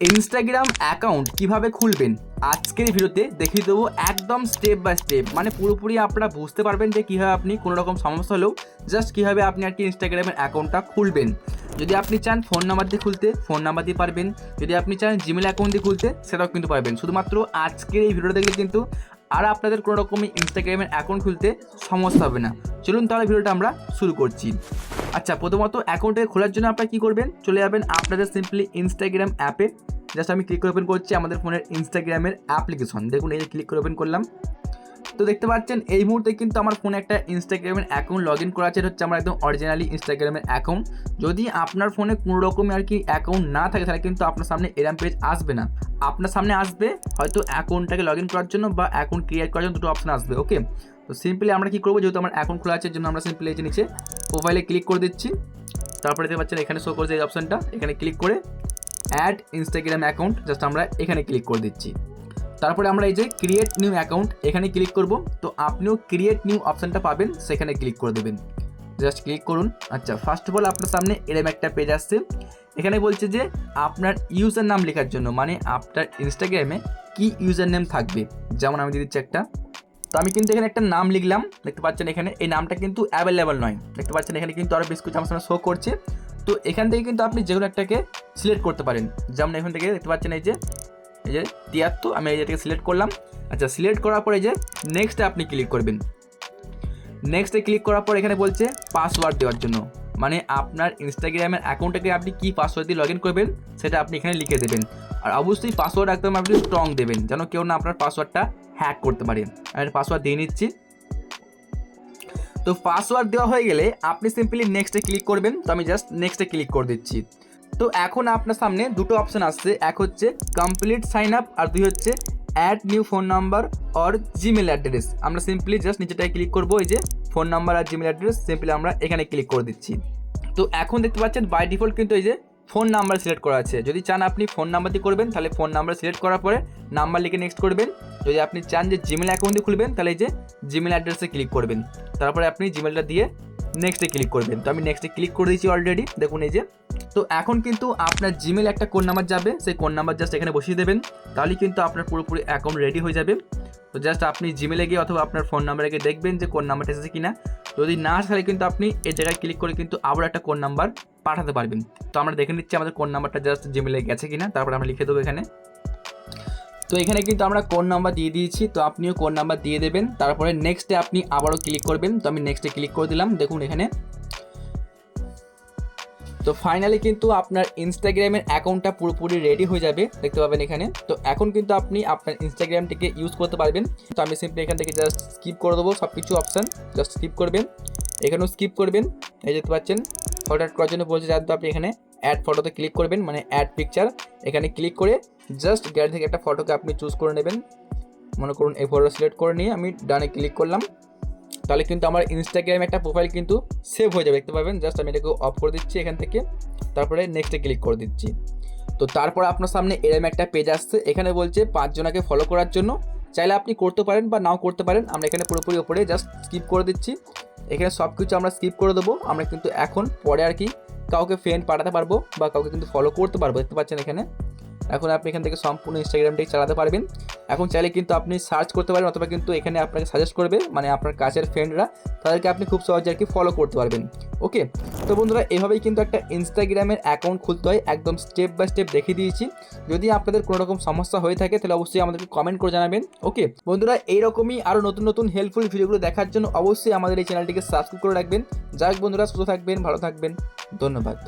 Instagram account কীভাবে খুলবেন? আজকের ভিডিওতে দেখিয়ে দেবো একদম স্টেপ বাই স্টেপ মানে পুরোপুরি আপনারা বুঝতে পারবেন যে কীভাবে আপনি কোনো রকম সমস্যা হলেও জাস্ট কীভাবে আপনি আর কি ইনস্টাগ্রামের অ্যাকাউন্টটা খুলবেন। যদি আপনি চান ফোন নাম্বার দিয়ে খুলতে ফোন নাম্বার দিয়ে পারবেন। যদি আপনি চান জিমেল অ্যাকাউন্ট দিয়ে খুলতে, সেটাও কিন্তু পারবেন। শুধুমাত্র আজকের এই ভিডিওটা দেখলে কিন্তু আর আপনাদের কোনো রকমই ইনস্টাগ্রামের অ্যাকাউন্ট খুলতে সমস্যা হবে না। চলুন তাহলে ভিডিওটা আমরা শুরু করছি। আচ্ছা প্রথমত অ্যাকাউন্টে খোলার জন্য আপনারা কী করবেন? চলে যাবেন আপনাদের সিম্পলি ইনস্টাগ্রাম অ্যাপে জাস্ট আমি ক্লিক করে ওপেন করছি আমাদের ফোনের ইনস্টাগ্রামের অ্যাপ্লিকেশন দেখুন, এই ক্লিক করে ওপেন করলাম। তো দেখতে পাচ্ছেন, এই মুহূর্তে কিন্তু আমার ফোনে একটা ইনস্টাগ্রামের অ্যাকাউন্ট লগ ইন করা আছে। হচ্ছে আমার একদম অরিজিনালি ইনস্টাগ্রামের অ্যাকাউন্ট যদি আপনার ফোনে কোনো রকমের আর কি অ্যাকাউন্ট না থাকে, তাহলে কিন্তু আপনার সামনে এরাম পেজ আসবে না। আপনার সামনে আসবে হয়তো অ্যাকাউন্টটাকে লগ ইন করার জন্য বা অ্যাকাউন্ট ক্রিয়েট করার জন্য দুটো অপশন আসবে ওকে তো সিম্পলি আমরা কী করব? যেহেতু আমার অ্যাকাউন্ট খোলা আছে জন্য আমরা সিম্পলি এই নিচে প্রোফাইলে ক্লিক করে দিচ্ছি। তারপরে দেখতে পাচ্ছেন এখানে শো করছে এই অপশনটা এখানে ক্লিক করে অ্যাড ইনস্টাগ্রাম অ্যাকাউন্ট জাস্ট আমরা এখানে ক্লিক করে দিচ্ছি। তারপরে আমরা এই যে ক্রিয়েট নিউ অ্যাকাউন্ট এখানে ক্লিক করব। তো আপনিও ক্রিয়েট নিউ অপশানটা পাবেন, সেখানে ক্লিক করে দেবেন। জাস্ট ক্লিক করুন। আচ্ছা ফার্স্ট অফ অল আপনার সামনে এরম একটা পেজ আসছে। এখানে বলছে যে আপনার ইউজার নাম লেখার জন্য মানে আপনার ইনস্টাগ্রামে কি ইউজার নেম থাকবে? যেমন আমি দিচ্ছি একটা। তো আমি কিন্তু এখানে একটা নাম লিখলাম, দেখতে পাচ্ছেন এখানে। এই নামটা কিন্তু অ্যাভেলেবেল নয়। দেখতে পাচ্ছেন এখানে কিন্তু আরও বেশ কিছু আমার শো করছে। তো এখান থেকে কিন্তু আপনি যে কোনো একটাকে সিলেক্ট করতে পারেন। যেমন এখান থেকে দেখতে পাচ্ছেন এই যে এই যে তিয়াত্তর, আমি এই যেটাকে সিলেক্ট করলাম। আচ্ছা সিলেক্ট করার পরে যে নেক্সটে আপনি ক্লিক করবেন। নেক্সটে ক্লিক করার পর এখানে বলছে পাসওয়ার্ড দেওয়ার জন্য। মানে আপনার ইনস্টাগ্রামের অ্যাকাউন্টটাকে আপনি কী পাসওয়ার্ড দিয়ে লগ ইন করবেন, সেটা আপনি এখানে লিখে দেবেন। আর অবশ্যই পাসওয়ার্ড একদম আপনি স্ট্রং দেবেন, যেন কেউ না আপনার পাসওয়ার্ডটা হ্যাক করতে পারে। আমি পাসওয়ার্ড দিয়ে নিচ্ছি। তো পাসওয়ার্ড দেওয়া হয়ে গেলে আপনি সিম্পলি নেক্সটে ক্লিক করবেন, তো আমি জাস্ট নেক্সটে ক্লিক করে দিচ্ছি। তো এখন আপনার সামনে দুটো অপশান আসছে, এক হচ্ছে কমপ্লিট সাইন আপ আর দুই হচ্ছে add new phone number or Gmail address আমরা সিম্পলি জাস্ট নিচেটায় ক্লিক করব, এই যে ফোন নাম্বার আর জিমেল অ্যাড্রেস সিম্পলি আমরা এখানে ক্লিক করে দিচ্ছি। তো এখন দেখতে পাচ্ছেন বাই ডিফল্ট কিন্তু এই যে ফোন নাম্বার সিলেক্ট করা আছে। যদি চান আপনি ফোন নাম্বার দিয়ে করবেন, তাহলে ফোন নাম্বার সিলেক্ট করার পরে নাম্বার লিখে নেক্সট করবেন। যদি আপনি চান যে জিমেল অ্যাকাউন্ট দিয়ে খুলবেন, তাহলে এই যে জিমেল অ্যাড্রেসে ক্লিক করবেন। তারপরে আপনি জিমেলটা দিয়ে নেক্সটে ক্লিক করবেন। তো আমি নেক্সটে ক্লিক করে দিয়েছি অলরেডি দেখুন এই যে, তো এখন কিন্তু আপনার জিমেল একটা কোন নাম্বার যাবে, সেই কোন নাম্বার জাস্ট এখানে বসিয়ে দেবেন। তাহলে কিন্তু আপনার পুরোপুরি অ্যাকাউন্ট রেডি হয়ে যাবে। তো জাস্ট আপনি জিমেলে গিয়ে অথবা আপনার ফোন নাম্বারে গিয়ে দেখবেন যে কোন নাম্বারটা এসেছে কিনা। যদি না আসে তাহলে কিন্তু আপনি এই জায়গায় ক্লিক করে কিন্তু আবার একটা কোন নাম্বার পাঠাতে পারবেন। তো আমরা দেখে নিচ্ছি আমাদের কোন নাম্বারটা জাস্ট জিমেলে গেছে কিনা, তারপর আমরা লিখে দেবো এখানে। তো এখানে কিন্তু আমরা কোন নাম্বার দিয়ে দিয়েছি, তো আপনিও কোন নাম্বার দিয়ে দেবেন, তারপরে নেক্সটে আপনি আবারও ক্লিক করবেন। তো আমি নেক্সটে ক্লিক করে দিলাম, দেখুন এখানে তো ফাইনালি কিন্তু আপনার ইনস্টাগ্রামের অ্যাকাউন্টটা পুরোপুরি রেডি হয়ে যাবে, দেখতে পাবেন এখানে। তো এখন কিন্তু আপনি আপনার ইনস্টাগ্রামটিকে ইউজ করতে পারবেন। তো আমি সিম্পলি এখান থেকে জাস্ট স্কিপ করে দেবো সব কিছু অপশান জাস্ট স্কিপ করবেন। এখানেও স্কিপ করবেন, এই দেখতে পাচ্ছেন। ফটো অ্যাড করার জন্য বলছে যাতে আপনি এখানে অ্যাড ফটোতে ক্লিক করবেন মানে অ্যাড পিকচার এখানে ক্লিক করে জাস্ট গ্যালারি থেকে একটা ফটোকে আপনি চুজ করে নেবেন। মনে করুন এই ফটো সিলেক্ট করে নিয়ে আমি ডানে ক্লিক করলাম। তাহলে কিন্তু আমার ইনস্টাগ্রামে একটা প্রোফাইল কিন্তু সেভ হয়ে যাবে, দেখতে পাবেন জাস্ট আমি এটাকে অফ করে দিচ্ছি এখান থেকে। তারপরে নেক্সটে ক্লিক করে দিচ্ছি। তো তারপর আপনার সামনে এরম একটা পেজ আসছে, এখানে বলছে পাঁচজনাকে ফলো করার জন্য। চাইলে আপনি করতে পারেন বা নাও করতে পারেন, আমরা এখানে পুরোপুরি ওপরে জাস্ট স্কিপ করে দিচ্ছি। এখানে সব কিছু আমরা স্কিপ করে দেবো। আমরা কিন্তু এখন পরে আর কি কাউকে ফ্রেন্ড পাঠাতে পারব বা কাউকে কিন্তু ফলো করতে পারব, দেখতে পাচ্ছেন এখানে। এখন আপনি এখান থেকে সম্পূর্ণ ইনস্টাগ্রামটাই চালাতে পারবেন। এখন চাইলে কিন্তু আপনি সার্চ করতে পারবেন অথবা কিন্তু এখানে আপনাকে সাজেস্ট করবে মানে আপনার কাছের ফ্রেন্ডরা তাদেরকে আপনি খুব সহজে আর কি ফলো করতে পারবেন। ওকে তো বন্ধুরা, এভাবেই কিন্তু একটা ইনস্টাগ্রামের অ্যাকাউন্ট খুলতে হয়, একদম স্টেপ বাই স্টেপ দেখিয়ে দিয়েছি। যদি আপনাদের কোনো রকম সমস্যা হয়ে থাকে, তাহলে অবশ্যই আমাদেরকে কমেন্ট করে জানাবেন। ওকে বন্ধুরা, এইরকমই আরও নতুন নতুন হেল্পফুল ভিডিওগুলো দেখার জন্য অবশ্যই আমাদের এই চ্যানেলটিকে সাবস্ক্রাইব করে রাখবেন। যাক বন্ধুরা, সুস্থ থাকবেন, ভালো থাকবেন। ধন্যবাদ।